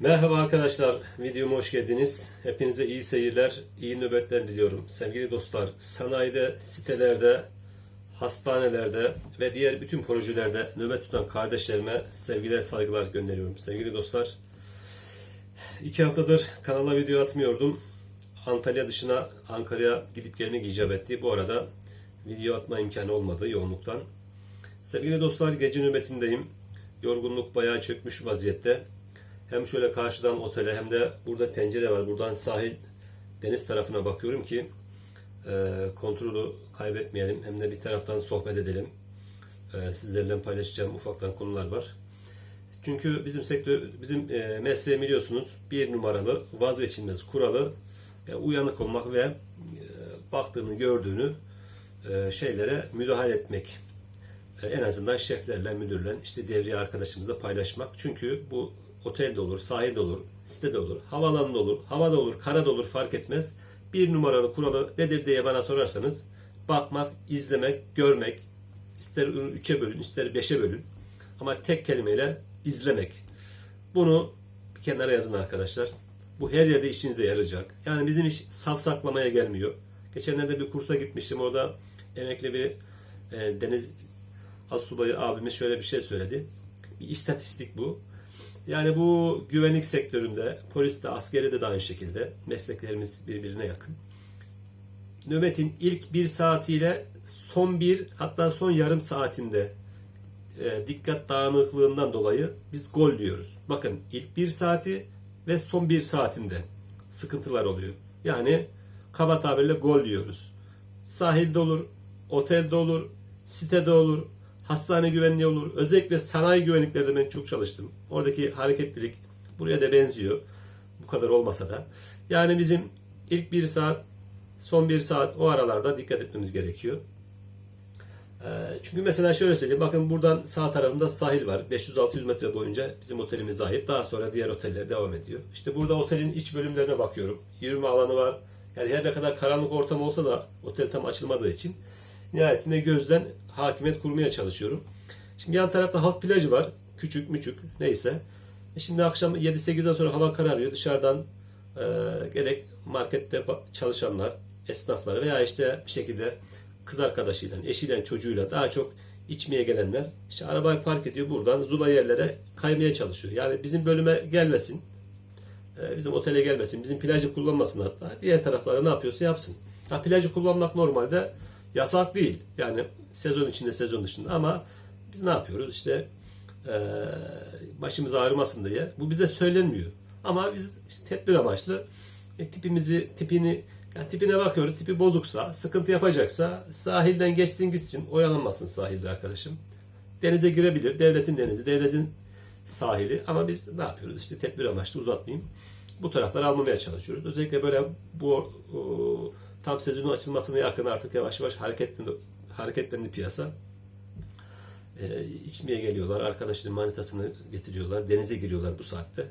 Merhaba arkadaşlar, videoma hoş geldiniz. Hepinize iyi seyirler, iyi nöbetler diliyorum. Sevgili dostlar, sanayide, sitelerde, hastanelerde ve diğer bütün projelerde nöbet tutan kardeşlerime sevgiler, saygılar gönderiyorum. Sevgili dostlar, iki haftadır kanala video atmıyordum. Antalya dışına Ankara'ya gidip gelmek icap etti. Bu arada video atma imkanı olmadı yoğunluktan. Sevgili dostlar, gece nöbetindeyim. Yorgunluk bayağı çökmüş vaziyette. Hem şöyle karşıdan otele hem de burada pencere var. Buradan sahil deniz tarafına bakıyorum ki e, kontrolü kaybetmeyelim. Hem de bir taraftan sohbet edelim. E, sizlerle paylaşacağım ufaktan konular var. Çünkü bizim sektör, bizim e, mesleği biliyorsunuz bir numaralı vazgeçilmez kuralı e, uyanık olmak ve e, baktığını gördüğünü e, şeylere müdahale etmek. E, en azından şeflerle, müdürle, işte devriye arkadaşımızla paylaşmak. Çünkü bu otelde olur, sahilde olur, sitede olur, havaalanında olur, havada olur, karada olur fark etmez. Bir numaralı kuralı nedir diye bana sorarsanız bakmak, izlemek, görmek, ister üçe bölün, ister beşe bölün ama tek kelimeyle izlemek. Bunu bir kenara yazın arkadaşlar. Bu her yerde işinize yarayacak. Yani bizim iş safsaklamaya gelmiyor. Geçenlerde bir kursa gitmiştim. Orada emekli bir e, deniz asubayı abimiz şöyle bir şey söyledi. Bir istatistik bu. Yani bu güvenlik sektöründe, poliste, askeride de aynı şekilde mesleklerimiz birbirine yakın. Nöbetin ilk bir saatiyle son bir hatta son yarım saatinde e, dikkat dağınıklığından dolayı biz gol diyoruz. Bakın ilk bir saati ve son bir saatinde sıkıntılar oluyor. Yani kaba tabirle gol diyoruz. Sahilde olur, otelde olur, sitede olur, hastane güvenliği olur. Özellikle sanayi güvenliklerde ben çok çalıştım. Oradaki hareketlilik buraya da benziyor. Bu kadar olmasa da. Yani bizim ilk bir saat, son bir saat o aralarda dikkat etmemiz gerekiyor. Ee, Çünkü mesela şöyle söyleyeyim. Bakın buradan sağ tarafında sahil var. 500-600 metre boyunca bizim otelimize ait. Daha sonra diğer oteller devam ediyor. İşte burada otelin iç bölümlerine bakıyorum. Yürüme alanı var. Yani her ne kadar karanlık ortam olsa da otel tam açılmadığı için nihayetinde gözden hakimiyet kurmaya çalışıyorum. Şimdi yan tarafta halk plajı var. Küçük müçük neyse. E şimdi akşam 7-8'den sonra hava kararıyor. Dışarıdan e, gerek markette çalışanlar, esnaflar veya işte bir şekilde kız arkadaşıyla, eşiyle, çocuğuyla daha çok içmeye gelenler işte arabayı park ediyor buradan zula yerlere kaymaya çalışıyor. Yani bizim bölüme gelmesin, e, bizim otele gelmesin, bizim plajı kullanmasın hatta. Diğer taraflara ne yapıyorsa yapsın. Ha, plajı kullanmak normalde yasak değil. Yani sezon içinde, sezon dışında ama biz ne yapıyoruz? İşte başımız ağrımasın diye. Bu bize söylenmiyor. Ama biz işte tedbir amaçlı e, tipimizi, tipini yani tipine bakıyoruz. Tipi bozuksa, sıkıntı yapacaksa sahilden geçsin gitsin. Oyalanmasın sahilde arkadaşım. Denize girebilir. Devletin denizi, devletin sahili. Ama biz ne yapıyoruz? İşte tedbir amaçlı uzatmayayım. Bu tarafları almamaya çalışıyoruz. Özellikle böyle bu o, tam sezonun açılmasına yakın artık yavaş yavaş hareketlendi, hareketlendi piyasa. Ee, içmeye geliyorlar. Arkadaşların manitasını getiriyorlar. Denize giriyorlar bu saatte.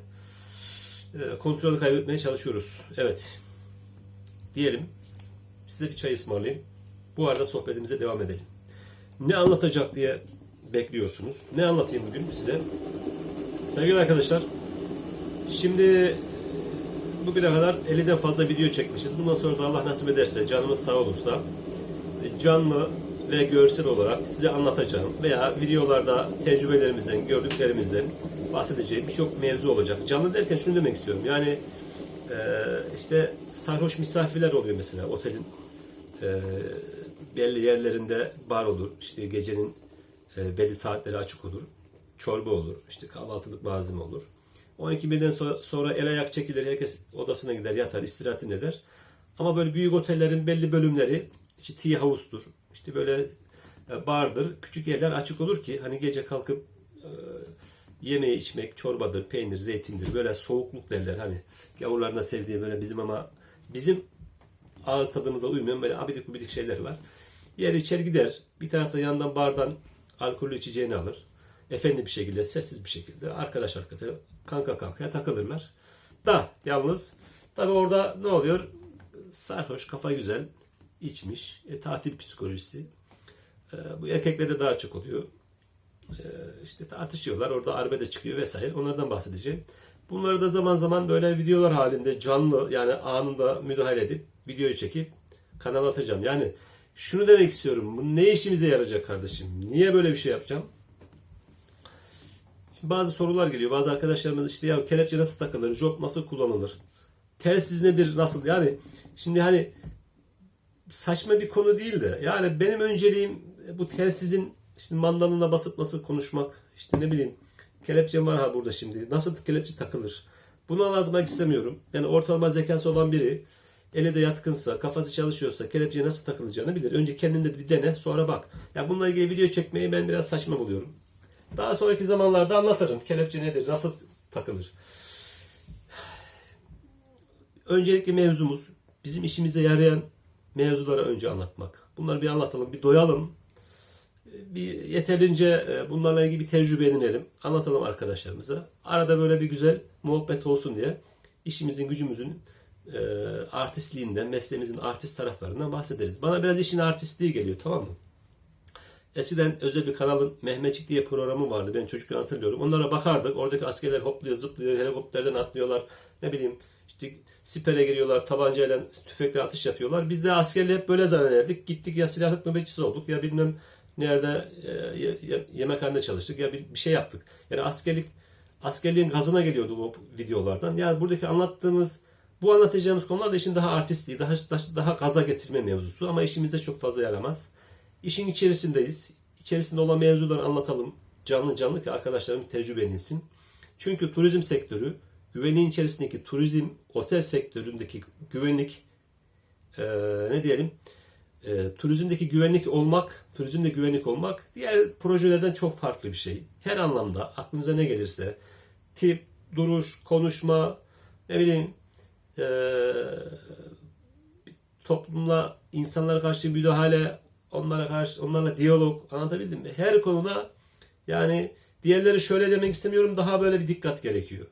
Ee, kontrolü kaybetmeye çalışıyoruz. Evet. Diyelim. Size bir çay ısmarlayayım. Bu arada sohbetimize devam edelim. Ne anlatacak diye bekliyorsunuz. Ne anlatayım bugün size? Sevgili arkadaşlar, şimdi bugüne kadar 50'den fazla video çekmişiz. Bundan sonra da Allah nasip ederse, canımız sağ olursa canlı ve görsel olarak size anlatacağım veya videolarda tecrübelerimizden, gördüklerimizden bahsedeceğim birçok mevzu olacak. Canlı derken şunu demek istiyorum. Yani e, işte sarhoş misafirler oluyor mesela otelin e, belli yerlerinde bar olur. İşte gecenin e, belli saatleri açık olur. Çorba olur. işte kahvaltılık malzeme olur. 12 birden sonra, sonra el ayak çekilir. Herkes odasına gider, yatar, istirahatini eder. Ama böyle büyük otellerin belli bölümleri işte tea house'tur. İşte böyle e, bardır. Küçük yerler açık olur ki hani gece kalkıp e, yemeği içmek, çorbadır, peynir, zeytindir. Böyle soğukluk derler hani. Gavurların da sevdiği böyle bizim ama bizim ağız tadımıza uymayan böyle abidik gubidik şeyler var. Yer içer gider. Bir tarafta yandan bardan alkollü içeceğini alır. Efendi bir şekilde, sessiz bir şekilde arkadaş arkadaşa kanka kankaya takılırlar. Da yalnız tabi orada ne oluyor? Sarhoş, kafa güzel, içmiş. E, tatil psikolojisi. E, bu erkeklerde daha çok oluyor. E, işte tartışıyorlar. Orada arbede çıkıyor vesaire. Onlardan bahsedeceğim. Bunları da zaman zaman böyle videolar halinde canlı yani anında müdahale edip videoyu çekip kanala atacağım. Yani şunu demek istiyorum. Bu ne işimize yarayacak kardeşim? Niye böyle bir şey yapacağım? Şimdi bazı sorular geliyor. Bazı arkadaşlarımız işte ya kelepçe nasıl takılır? Job nasıl kullanılır? Telsiz nedir? Nasıl? Yani şimdi hani saçma bir konu değil de yani benim önceliğim bu telsizin işte mandalına basıp nasıl konuşmak işte ne bileyim kelepçem var ha burada şimdi nasıl kelepçe takılır? Bunu anlatmak istemiyorum. Yani ortalama zekası olan biri eli de yatkınsa kafası çalışıyorsa kelepçeye nasıl takılacağını bilir. Önce kendinde bir dene sonra bak. Ya bununla ilgili video çekmeyi ben biraz saçma buluyorum. Daha sonraki zamanlarda anlatırım kelepçe nedir nasıl takılır. Öncelikli mevzumuz bizim işimize yarayan mevzuları önce anlatmak. Bunları bir anlatalım, bir doyalım. Bir yeterince e, bunlarla ilgili bir tecrübe edinelim. Anlatalım arkadaşlarımıza. Arada böyle bir güzel muhabbet olsun diye işimizin, gücümüzün e, artistliğinden, mesleğimizin artist taraflarından bahsederiz. Bana biraz işin artistliği geliyor tamam mı? Eskiden özel bir kanalın Mehmetçik diye programı vardı. Ben çocukken hatırlıyorum. Onlara bakardık. Oradaki askerler hopluyor, zıplıyor, helikopterden atlıyorlar. Ne bileyim işte sipere giriyorlar, tabancayla, tüfekle atış yapıyorlar. Biz de askerle hep böyle zannederdik. Gittik ya silahlık nöbetçisi olduk ya bilmem nerede e, ye- ye- yemekhanede çalıştık ya bir, bir şey yaptık. Yani askerlik askerliğin gazına geliyordu bu videolardan. Yani buradaki anlattığımız bu anlatacağımız konular da işin daha artistliği, daha, daha gaza getirme mevzusu ama işimize çok fazla yaramaz. İşin içerisindeyiz. İçerisinde olan mevzuları anlatalım. Canlı canlı ki arkadaşlarım tecrübe edinsin. Çünkü turizm sektörü güvenliğin içerisindeki turizm otel sektöründeki güvenlik eee, ne diyelim eee, turizmdeki güvenlik olmak, turizmde güvenlik olmak diğer projelerden çok farklı bir şey. Her anlamda aklınıza ne gelirse tip, duruş, konuşma, ne bileyim eee, toplumla insanlara karşı müdahale, onlara karşı onlarla diyalog anlatabildim mi? Her konuda yani diğerleri şöyle demek istemiyorum daha böyle bir dikkat gerekiyor.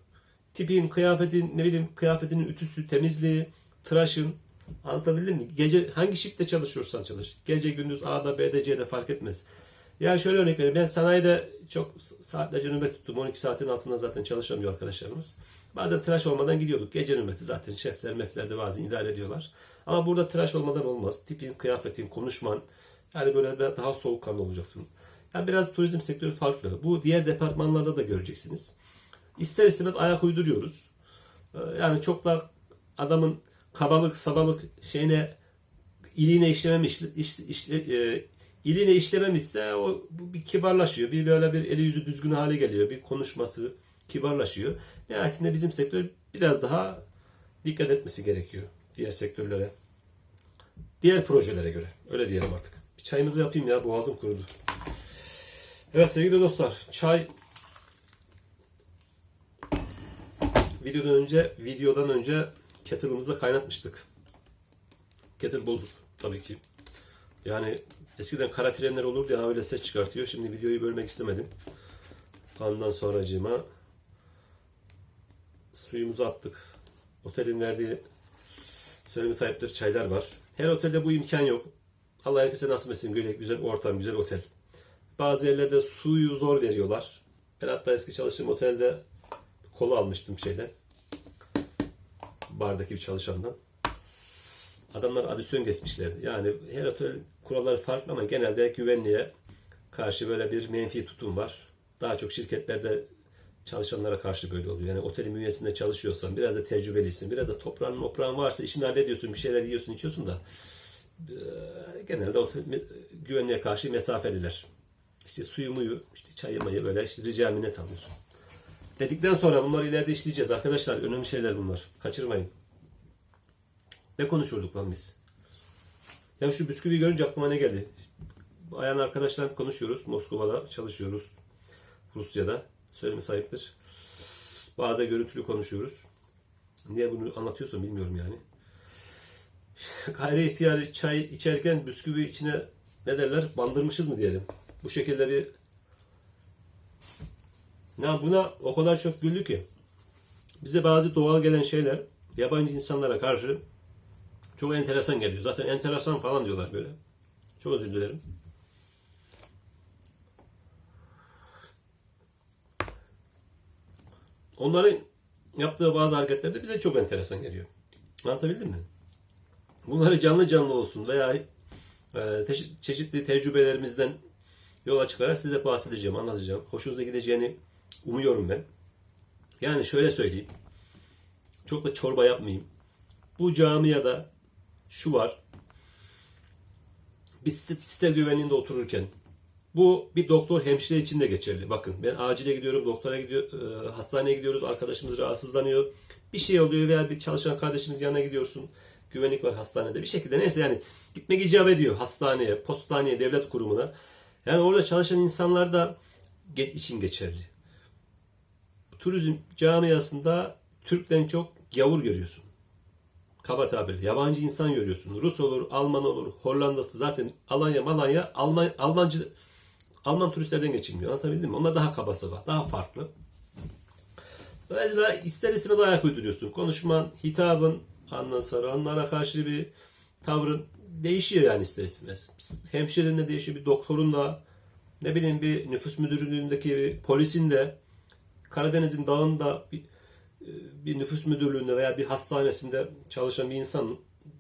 Tipin, kıyafetin, ne bileyim kıyafetinin ütüsü, temizliği, tıraşın anlatabildim mi? Gece hangi şiftte çalışıyorsan çalış. Gece gündüz A'da B'de C'de fark etmez. Yani şöyle örnek vereyim. Ben sanayide çok saatlerce nöbet tuttum. 12 saatin altında zaten çalışamıyor arkadaşlarımız. Bazen tıraş olmadan gidiyorduk. Gece nöbeti zaten şefler mefler de bazen idare ediyorlar. Ama burada tıraş olmadan olmaz. Tipin, kıyafetin, konuşman. Yani böyle daha soğukkanlı olacaksın. Yani biraz turizm sektörü farklı. Bu diğer departmanlarda da göreceksiniz. İster istemez ayak uyduruyoruz. Ee, Yani çok da adamın kabalık, sabalık şeyine iliğine işlememiş, iş, işle, e, iliğine işlememişse o bir kibarlaşıyor. Bir böyle bir eli yüzü düzgün hale geliyor. Bir konuşması kibarlaşıyor. Nihayetinde bizim sektör biraz daha dikkat etmesi gerekiyor diğer sektörlere. Diğer projelere göre. Öyle diyelim artık. Bir çayımızı yapayım ya boğazım kurudu. Evet sevgili dostlar çay videodan önce videodan önce kettle'ımızda kaynatmıştık. Kettle bozuk tabii ki. Yani eskiden kara trenler olurdu ya öyle ses çıkartıyor. Şimdi videoyu bölmek istemedim. Ondan sonracığıma suyumuzu attık. Otelin verdiği söyleme sahipleri çaylar var. Her otelde bu imkan yok. Allah herkese nasip etsin böyle güzel ortam, güzel otel. Bazı yerlerde suyu zor veriyorlar. Ben hatta eski çalıştığım otelde kola almıştım şeyden. Bardaki bir çalışandan. Adamlar adisyon geçmişlerdi. Yani her otel kuralları farklı ama genelde güvenliğe karşı böyle bir menfi tutum var. Daha çok şirketlerde çalışanlara karşı böyle oluyor. Yani otelin bünyesinde çalışıyorsan, biraz da tecrübelisin, biraz da toprağın toprağın varsa işini hallediyorsun, bir şeyler yiyorsun, içiyorsun da genelde otel, güvenliğe karşı mesafeliler. İşte suyu muyu, işte çayı mayı böyle işte rica minnet alıyorsun. Dedikten sonra bunları ileride işleyeceğiz arkadaşlar. Önemli şeyler bunlar. Kaçırmayın. Ne konuşuyorduk lan biz? Ya şu bisküvi görünce aklıma ne geldi? Ayan arkadaşlar konuşuyoruz. Moskova'da çalışıyoruz. Rusya'da. Söyleme sahiptir. Bazen görüntülü konuşuyoruz. Niye bunu anlatıyorsun bilmiyorum yani. Gayri ihtiyari çay içerken bisküvi içine ne derler? Bandırmışız mı diyelim. Bu şekilde bir ya buna o kadar çok güldü ki. Bize bazı doğal gelen şeyler yabancı insanlara karşı çok enteresan geliyor. Zaten enteresan falan diyorlar böyle. Çok özür dilerim. Onların yaptığı bazı hareketler de bize çok enteresan geliyor. Anlatabildim mi? Bunları canlı canlı olsun veya e, çeşitli tecrübelerimizden yola çıkarak size bahsedeceğim, anlatacağım. Hoşunuza gideceğini umuyorum ben. Yani şöyle söyleyeyim. Çok da çorba yapmayayım. Bu camiada şu var. Bir site, site otururken bu bir doktor hemşire için de geçerli. Bakın ben acile gidiyorum, doktora gidiyor, e, hastaneye gidiyoruz, arkadaşımız rahatsızlanıyor. Bir şey oluyor veya bir çalışan kardeşimiz yanına gidiyorsun. Güvenlik var hastanede. Bir şekilde neyse yani gitmek icap ediyor hastaneye, postaneye, devlet kurumuna. Yani orada çalışan insanlar da için geçerli. Turizm camiasında Türk'ten çok gavur görüyorsun. Kaba tabirle. Yabancı insan görüyorsun. Rus olur, Alman olur, Hollandası zaten Alanya, Malanya, Alman, Almancı, Alman turistlerden geçilmiyor. Anlatabildim mi? Onlar daha kabası var. Daha farklı. Dolayısıyla ister istemez ayak uyduruyorsun. Konuşman, hitabın, ondan sonra onlara karşı bir tavrın değişiyor yani ister istemez. Hemşirenin de değişiyor, bir doktorun da, ne bileyim bir nüfus müdürlüğündeki bir polisin de, Karadeniz'in dağında bir, bir nüfus müdürlüğünde veya bir hastanesinde çalışan bir insan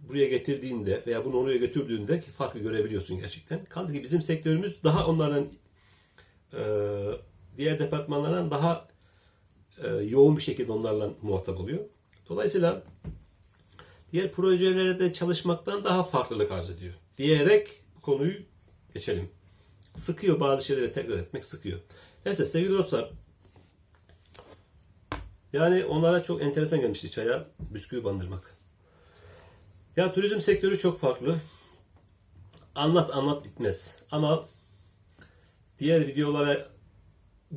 buraya getirdiğinde veya bunu oraya götürdüğünde ki farkı görebiliyorsun gerçekten. Kaldı ki bizim sektörümüz daha onlardan e, diğer departmanlardan daha e, yoğun bir şekilde onlarla muhatap oluyor. Dolayısıyla diğer projelerde çalışmaktan daha farklılık arz ediyor. Diyerek konuyu geçelim. Sıkıyor bazı şeyleri tekrar etmek sıkıyor. Neyse sevgili dostlar yani onlara çok enteresan gelmişti çaya bisküvi bandırmak. Ya turizm sektörü çok farklı. Anlat anlat bitmez. Ama diğer videolara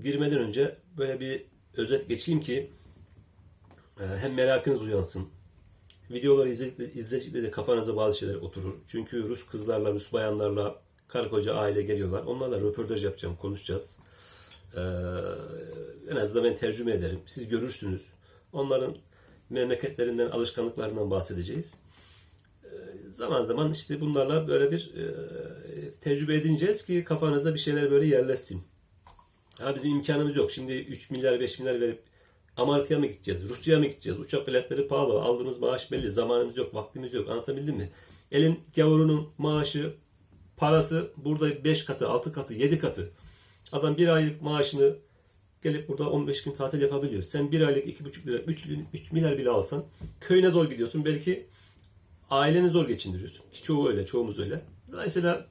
girmeden önce böyle bir özet geçeyim ki e, hem merakınız uyansın. Videoları izledikçe, de kafanıza bazı şeyler oturur. Çünkü Rus kızlarla, Rus bayanlarla karı koca aile geliyorlar. Onlarla röportaj yapacağım, konuşacağız. Ee, en azından ben tercüme ederim. Siz görürsünüz. Onların memleketlerinden, alışkanlıklarından bahsedeceğiz. Ee, zaman zaman işte bunlarla böyle bir e, tecrübe edineceğiz ki kafanıza bir şeyler böyle yerleşsin. Ha bizim imkanımız yok. Şimdi 3 milyar 5 milyar verip Amerika'ya mı gideceğiz? Rusya'ya mı gideceğiz? Uçak biletleri pahalı. Aldığımız maaş belli. Zamanımız yok. Vaktimiz yok. Anlatabildim mi? Elin gavurunun maaşı, parası burada 5 katı, 6 katı, 7 katı. Adam bir aylık maaşını gelip burada 15 gün tatil yapabiliyor. Sen bir aylık 2,5 lira, 3, 3 milyar bile alsan köyüne zor gidiyorsun. Belki aileni zor geçindiriyorsun. Ki çoğu öyle, çoğumuz öyle. Dolayısıyla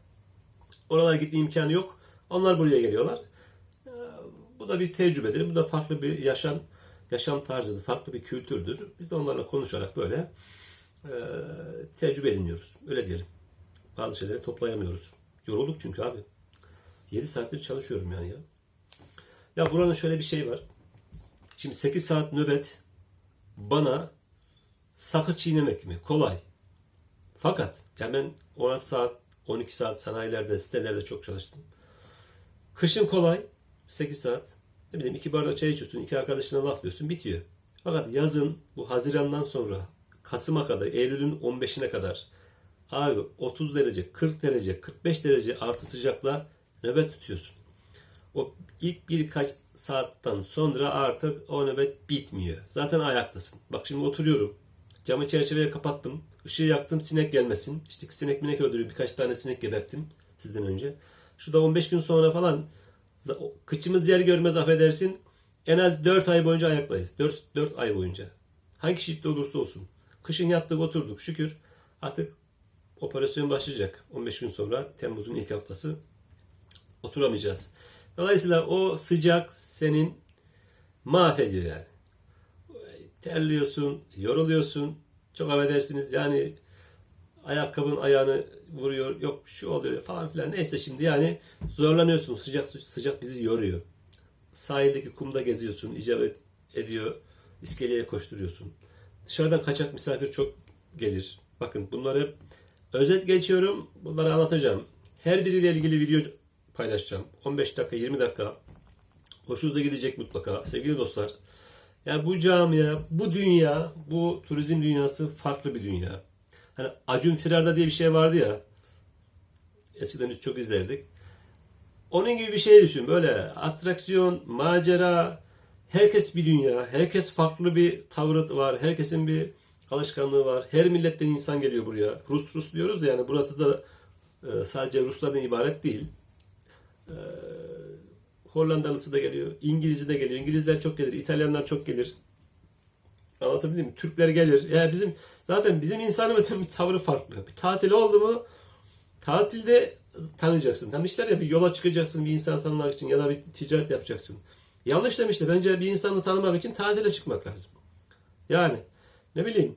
oralara gitme imkanı yok. Onlar buraya geliyorlar. Ee, Bu da bir tecrübedir. Bu da farklı bir yaşam yaşam tarzıdır. Farklı bir kültürdür. Biz de onlarla konuşarak böyle e, tecrübe ediniyoruz. Öyle diyelim. Bazı şeyleri toplayamıyoruz. Yorulduk çünkü abi. 7 saattir çalışıyorum yani ya. Ya buranın şöyle bir şey var. Şimdi 8 saat nöbet bana sakız çiğnemek mi? Kolay. Fakat ya ben 16 saat, 12 saat sanayilerde, sitelerde çok çalıştım. Kışın kolay. 8 saat. Ne bileyim iki bardak çay içiyorsun, iki arkadaşına laf diyorsun, bitiyor. Fakat yazın bu Haziran'dan sonra Kasım'a kadar, Eylül'ün 15'ine kadar abi 30 derece, 40 derece, 45 derece artı sıcakla nöbet tutuyorsun. O ilk birkaç saatten sonra artık o nöbet bitmiyor. Zaten ayaktasın. Bak şimdi oturuyorum. Camı çerçeveye kapattım. Işığı yaktım sinek gelmesin. İşte sinek minek öldürüyor. Birkaç tane sinek geberttim sizden önce. Şurada 15 gün sonra falan kıçımız yer görmez affedersin. En az 4 ay boyunca ayaktayız. 4, 4 ay boyunca. Hangi şiddette olursa olsun. Kışın yattık oturduk şükür. Artık operasyon başlayacak. 15 gün sonra Temmuz'un ilk haftası oturamayacağız. Dolayısıyla o sıcak senin mahvediyor yani. Terliyorsun, yoruluyorsun. Çok affedersiniz yani ayakkabın ayağını vuruyor, yok şu oluyor falan filan. Neyse şimdi yani zorlanıyorsun. Sıcak sıcak bizi yoruyor. Sahildeki kumda geziyorsun, icabet ediyor. İskeleye koşturuyorsun. Dışarıdan kaçak misafir çok gelir. Bakın bunları özet geçiyorum. Bunları anlatacağım. Her biriyle ilgili video paylaşacağım. 15 dakika, 20 dakika. Hoşunuza gidecek mutlaka. Sevgili dostlar. Yani bu camia, bu dünya, bu turizm dünyası farklı bir dünya. Hani Acun Firarda diye bir şey vardı ya. Eskiden biz çok izlerdik. Onun gibi bir şey düşün. Böyle atraksiyon, macera, Herkes bir dünya, herkes farklı bir tavrı var, herkesin bir alışkanlığı var. Her milletten insan geliyor buraya. Rus Rus diyoruz ya, yani burası da e, sadece Ruslardan ibaret değil. E, Hollandalısı da geliyor, İngilizci de geliyor. İngilizler çok gelir, İtalyanlar çok gelir. Anlatabildim mi? Türkler gelir. Yani bizim zaten bizim insanımızın bir tavrı farklı. Bir tatil oldu mu tatilde tanıyacaksın. Tanışlar ya bir yola çıkacaksın bir insanı tanımak için ya da bir ticaret yapacaksın. Yanlış demişti. Bence bir insanı tanımak için tatile çıkmak lazım. Yani ne bileyim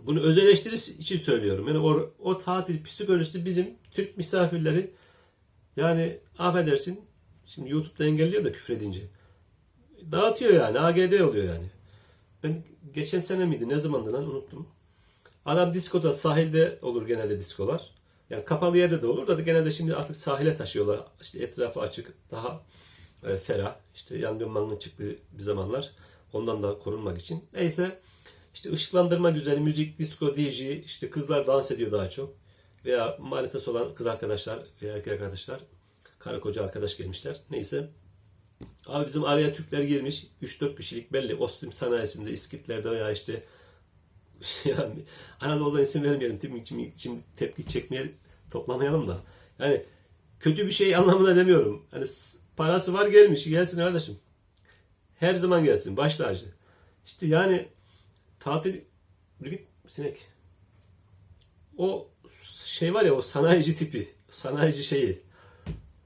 bunu öz için söylüyorum. Yani o, o tatil psikolojisi bizim Türk misafirleri yani affedersin şimdi YouTube'da engelliyor da küfredince. Dağıtıyor yani. AGD oluyor yani. Ben geçen sene miydi ne zamandı lan unuttum. Adam diskoda sahilde olur genelde diskolar. Yani kapalı yerde de olur da genelde şimdi artık sahile taşıyorlar. İşte etrafı açık, daha e, ferah. İşte yangın mangın çıktığı bir zamanlar. Ondan da korunmak için. Neyse işte ışıklandırma güzel, müzik, disco, DJ, işte kızlar dans ediyor daha çok. Veya manitası olan kız arkadaşlar veya erkek arkadaşlar, karı koca arkadaş gelmişler. Neyse. Abi bizim araya Türkler girmiş. 3-4 kişilik belli. Ostim sanayisinde, İskitlerde veya işte yani Anadolu'dan isim vermeyelim. Şimdi, şimdi, tepki çekmeye toplamayalım da. Yani kötü bir şey anlamına demiyorum. Hani parası var gelmiş. Gelsin kardeşim. Her zaman gelsin. Baş tacı. İşte yani tatil git sinek. O şey var ya o sanayici tipi. Sanayici şeyi.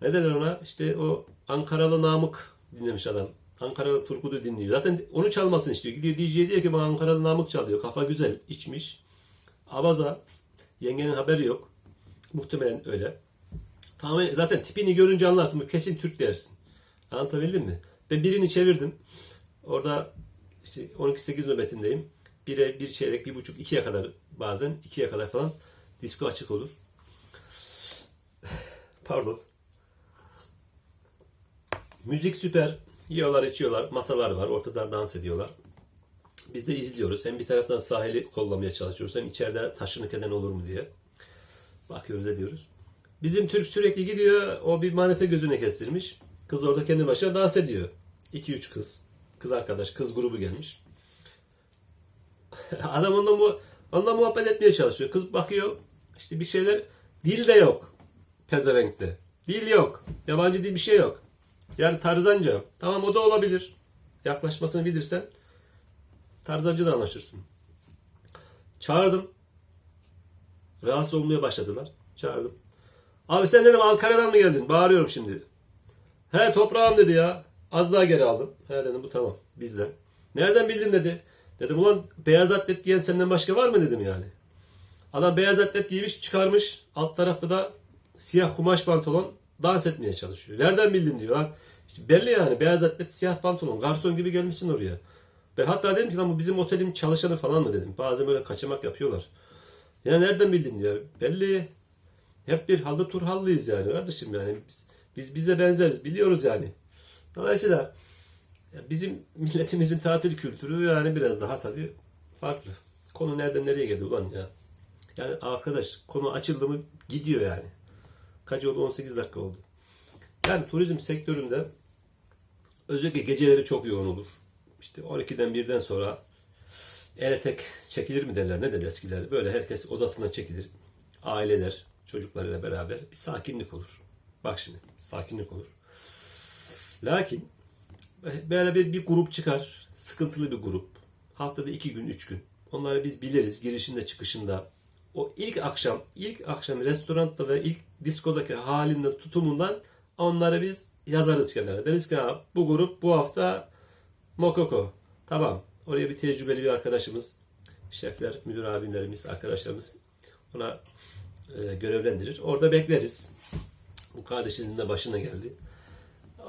Ne derler ona? İşte o Ankaralı Namık dinlemiş adam. Ankaralı Turgut'u dinliyor. Zaten onu çalmasın istiyor. Gidiyor DJ diyor ki bana Ankaralı Namık çalıyor. Kafa güzel. içmiş. Abaza. Yengenin haberi yok. Muhtemelen öyle. Tamamen zaten tipini görünce anlarsın. Bu kesin Türk dersin. Anlatabildim mi? Ben birini çevirdim. Orada işte 12-8 nöbetindeyim. Bire, bir çeyrek, bir buçuk, ikiye kadar bazen ikiye kadar falan disko açık olur. Pardon. Müzik süper. Yiyorlar, içiyorlar. Masalar var. Ortada dans ediyorlar. Biz de izliyoruz. Hem bir taraftan sahili kollamaya çalışıyoruz. Hem içeride taşınık eden olur mu diye. Bakıyoruz ediyoruz. Bizim Türk sürekli gidiyor. O bir manete gözüne kestirmiş. Kız orada kendi başına dans ediyor. 2-3 kız. Kız arkadaş, kız grubu gelmiş. Adam onunla, mu onunla muhabbet etmeye çalışıyor. Kız bakıyor. işte bir şeyler. Dil de yok. Pezevenkte. Dil yok. Yabancı dil bir şey yok. Yani tarzanca. Tamam o da olabilir. Yaklaşmasını bilirsen tarzanca da anlaşırsın. Çağırdım. Rahatsız olmaya başladılar. Çağırdım. Abi sen dedim Ankara'dan mı geldin? Bağırıyorum şimdi. He toprağım dedi ya. Az daha geri aldım. He dedim bu tamam bizden. Nereden bildin dedi. Dedim ulan beyaz atlet giyen senden başka var mı dedim yani. Adam beyaz atlet giymiş çıkarmış. Alt tarafta da siyah kumaş pantolon dans etmeye çalışıyor. Nereden bildin diyor. Ha, işte belli yani beyaz atlet siyah pantolon. Garson gibi gelmişsin oraya. Ben hatta dedim ki lan bu bizim otelin çalışanı falan mı dedim. Bazen böyle kaçamak yapıyorlar. Ya nereden bildin diyor. Belli. Hep bir halde turhallıyız yani kardeşim yani. Biz, biz bize benzeriz biliyoruz yani. Dolayısıyla bizim milletimizin tatil kültürü yani biraz daha tabii farklı. Konu nereden nereye geldi ulan ya. Yani arkadaş konu açıldı mı gidiyor yani. Kaç oldu? 18 dakika oldu. Yani turizm sektöründe özellikle geceleri çok yoğun olur. İşte 12'den 1'den sonra ele tek çekilir mi derler ne der eskiler. Böyle herkes odasına çekilir. Aileler çocuklarıyla beraber bir sakinlik olur. Bak şimdi sakinlik olur. Lakin böyle bir, bir grup çıkar. Sıkıntılı bir grup. Haftada iki gün, üç gün. Onları biz biliriz girişinde çıkışında. O ilk akşam, ilk akşam restoranda ve ilk diskodaki halinden, tutumundan onları biz yazarız kenara. Deriz ki bu grup bu hafta Mokoko. Tamam. Oraya bir tecrübeli bir arkadaşımız, şefler, müdür abilerimiz, arkadaşlarımız ona e, görevlendirir. Orada bekleriz. Bu kardeşinin de başına geldi.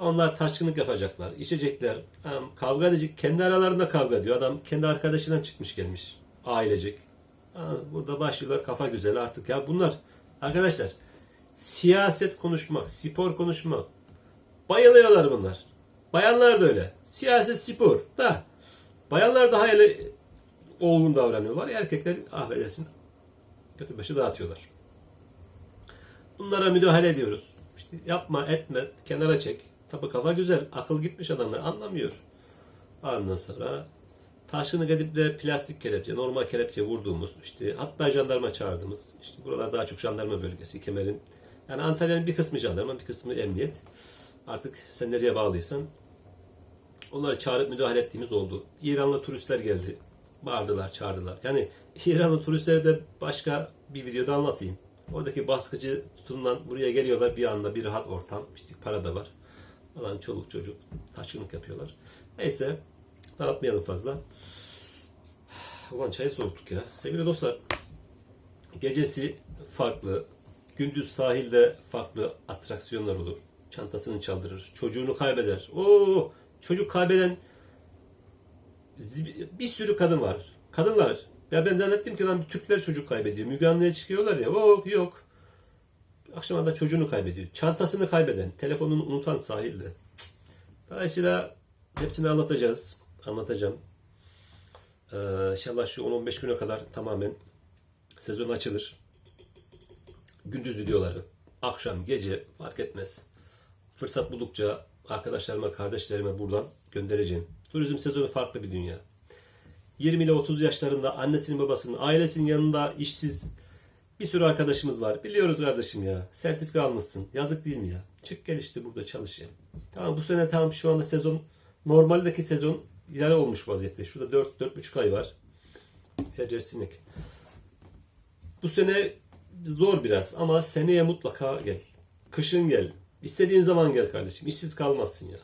Onlar taşkınlık yapacaklar, içecekler, hem kavga edecek, kendi aralarında kavga ediyor. Adam kendi arkadaşından çıkmış gelmiş, ailecek. Ha, Burada başlıyorlar kafa güzel artık ya bunlar. Arkadaşlar, siyaset konuşmak, spor konuşmak, bayılıyorlar bunlar. Bayanlar da öyle. Siyaset, spor da. Bayanlar daha hele olgun davranıyorlar. Erkekler affedersin kötü başı dağıtıyorlar. Bunlara müdahale ediyoruz. İşte yapma etme kenara çek. Tabi kafa güzel. Akıl gitmiş adamlar anlamıyor. Ondan sonra taşını gidip de plastik kelepçe, normal kelepçe vurduğumuz, işte hatta jandarma çağırdığımız, işte buralar daha çok jandarma bölgesi, Kemer'in. Yani Antalya'nın bir kısmı jandarma, bir kısmı emniyet. Artık sen nereye bağlıysan. Onları çağırıp müdahale ettiğimiz oldu. İranlı turistler geldi. Bağırdılar, çağırdılar. Yani İranlı turistleri de başka bir videoda anlatayım. Oradaki baskıcı tutumdan buraya geliyorlar bir anda bir rahat ortam. İşte para da var. Falan çoluk çocuk taşkınlık yapıyorlar. Neyse dağıtmayalım fazla. Ulan çayı soğuttuk ya. Sevgili dostlar gecesi farklı. Gündüz sahilde farklı atraksiyonlar olur. Çantasını çaldırır. Çocuğunu kaybeder. Oo, çocuk kaybeden bir sürü kadın var. Kadınlar. Ya ben zannettim ki lan Türkler çocuk kaybediyor. Müge Anlı'ya çıkıyorlar ya. Yok yok. Akşama da çocuğunu kaybediyor. Çantasını kaybeden, telefonunu unutan sahilde. Dolayısıyla hepsini anlatacağız. Anlatacağım. Ee, inşallah şu 10-15 güne kadar tamamen sezon açılır. Gündüz videoları, akşam, gece fark etmez. Fırsat buldukça arkadaşlarıma, kardeşlerime buradan göndereceğim. Turizm sezonu farklı bir dünya. 20 ile 30 yaşlarında annesinin babasının ailesinin yanında işsiz bir sürü arkadaşımız var. Biliyoruz kardeşim ya. Sertifika almışsın. Yazık değil mi ya? Çık gel işte burada çalış ya. Tamam bu sene tamam şu anda sezon normaldeki sezon yarı olmuş vaziyette. Şurada 4 4,5 ay var. Her sinek. Bu sene zor biraz ama seneye mutlaka gel. Kışın gel. İstediğin zaman gel kardeşim. İşsiz kalmazsın ya.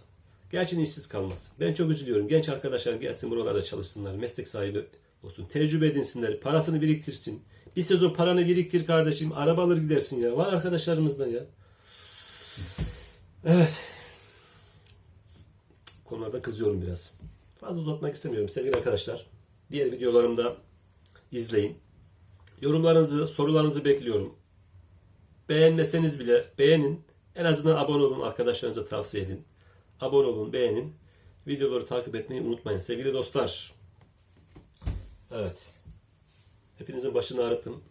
Gerçekten işsiz kalmazsın. Ben çok üzülüyorum. Genç arkadaşlar gelsin buralarda çalışsınlar. Meslek sahibi olsun. Tecrübe edinsinler. Parasını biriktirsin. Bir sezon paranı biriktir kardeşim. Araba alır gidersin ya. Var arkadaşlarımızdan ya. Evet. Konularda kızıyorum biraz. Fazla uzatmak istemiyorum sevgili arkadaşlar. Diğer videolarımda izleyin. Yorumlarınızı, sorularınızı bekliyorum. Beğenmeseniz bile beğenin. En azından abone olun, arkadaşlarınıza tavsiye edin. Abone olun, beğenin. Videoları takip etmeyi unutmayın sevgili dostlar. Evet. Hepinizin başını ağrıttım.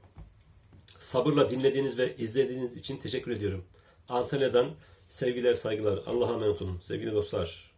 Sabırla dinlediğiniz ve izlediğiniz için teşekkür ediyorum. Antalya'dan sevgiler, saygılar. Allah'a emanet olun sevgili dostlar.